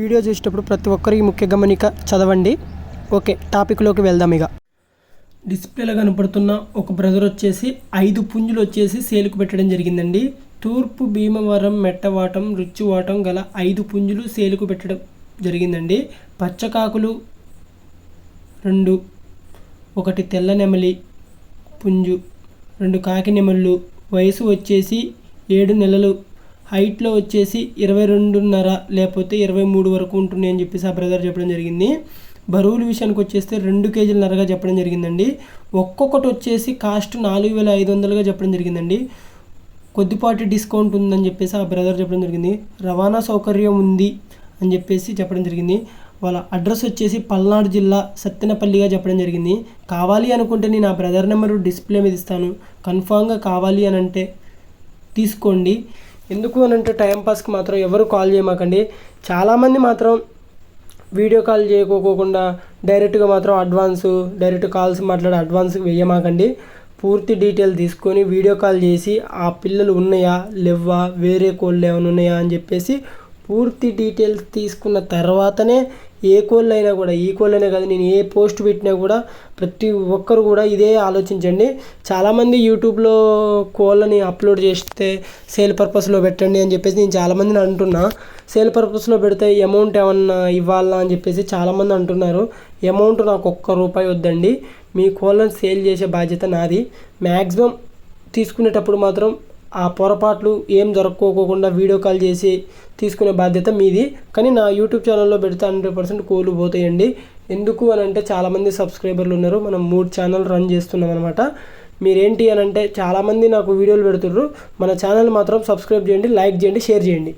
Video చూసేటప్పుడు ప్రతి ఒక్కరికి ముఖ్య గమనిక చదవండి. ఓకే టాపిక్లోకి వెళ్దాం ఇక. డిస్ప్లేలో కనపడుతున్న ఒక బ్రదర్ వచ్చేసి ఐదు పుంజులు వచ్చేసి సేలుకు పెట్టడం జరిగిందండి. తూర్పు భీమవరం మెట్టవాటం రుచివాటం గల ఐదు పుంజులు సేలుకు పెట్టడం జరిగిందండి. పచ్చకాకులు రెండు ఒకటి తెల్ల నెమలి పుంజు రెండు కాకి నెమళ్ళు వయసు వచ్చేసి ఏడు నెలలు హైట్లో వచ్చేసి ఇరవై రెండున్నర లేకపోతే ఇరవై మూడు వరకు ఉంటుంది అని చెప్పేసి ఆ బ్రదర్ చెప్పడం జరిగింది. బరువుల విషయానికి వచ్చేస్తే రెండు కేజీలన్నరగా చెప్పడం జరిగిందండి. ఒక్కొక్కటి వచ్చేసి కాస్ట్ నాలుగు వేల ఐదు వందలుగా చెప్పడం జరిగిందండి. కొద్దిపాటి డిస్కౌంట్ ఉందని చెప్పేసి ఆ బ్రదర్ చెప్పడం జరిగింది. రవాణా సౌకర్యం ఉంది అని చెప్పేసి చెప్పడం జరిగింది. వాళ్ళ అడ్రస్ వచ్చేసి పల్నాడు జిల్లా సత్తెనపల్లిగా చెప్పడం జరిగింది. కావాలి అనుకుంటే నేను ఆ బ్రదర్ నెంబర్ డిస్ప్లే మీద ఇస్తాను. కన్ఫామ్గా కావాలి అని అంటే తీసుకోండి. ఎందుకు అని అంటే టైంపాస్కి మాత్రం ఎవరు కాల్ చేయమాకండి. చాలామంది మాత్రం వీడియో కాల్ చేయకోకుండా డైరెక్ట్గా మాత్రం అడ్వాన్స్ డైరెక్ట్ కాల్స్ మాట్లాడి అడ్వాన్స్ వేయమాకండి. పూర్తి డీటెయిల్ తీసుకొని వీడియో కాల్ చేసి ఆ పిల్లలు ఉన్నాయా లేవా వేరే కోళ్ళు ఏమైనా ఉన్నాయా అని చెప్పేసి పూర్తి డీటెయిల్స్ తీసుకున్న తర్వాతనే ఏ కోళ్ళు అయినా కూడా ఈ కోళ్ళు అయినా కాదు నేను ఏ పోస్ట్ పెట్టినా కూడా ప్రతి ఒక్కరు కూడా ఇదే ఆలోచించండి. చాలామంది యూట్యూబ్లో కోళ్ళని అప్లోడ్ చేస్తే సేల్ పర్పస్లో పెట్టండి అని చెప్పేసి నేను చాలామందిని అంటున్నా. సేల్ పర్పస్లో పెడితే అమౌంట్ ఏమన్నా ఇవ్వాలా అని చెప్పేసి చాలామంది అంటున్నారు. అమౌంట్ నాకు ఒక్క రూపాయి వద్దండి. మీ కోళ్ళని సేల్ చేసే బాధ్యత నాది. మ్యాక్సిమం తీసుకునేటప్పుడు మాత్రం ఆ పొరపాట్లు ఏం జరుపుకోకుండా వీడియో కాల్ చేసి తీసుకునే బాధ్యత మీది. కానీ నా యూట్యూబ్ ఛానల్లో పెడితే హండ్రెడ్ పర్సెంట్ కోల్పోతాయండి పోతాయండి. ఎందుకు అని అంటే చాలామంది సబ్స్క్రైబర్లు ఉన్నారు. మనం మూడు ఛానల్ రన్ చేస్తున్నాం అనమాట మీరేంటి అని అంటే చాలామంది నాకు వీడియోలు పెడుతుర్రు. మన ఛానల్ మాత్రం సబ్స్క్రైబ్ చేయండి లైక్ చేయండి షేర్ చేయండి.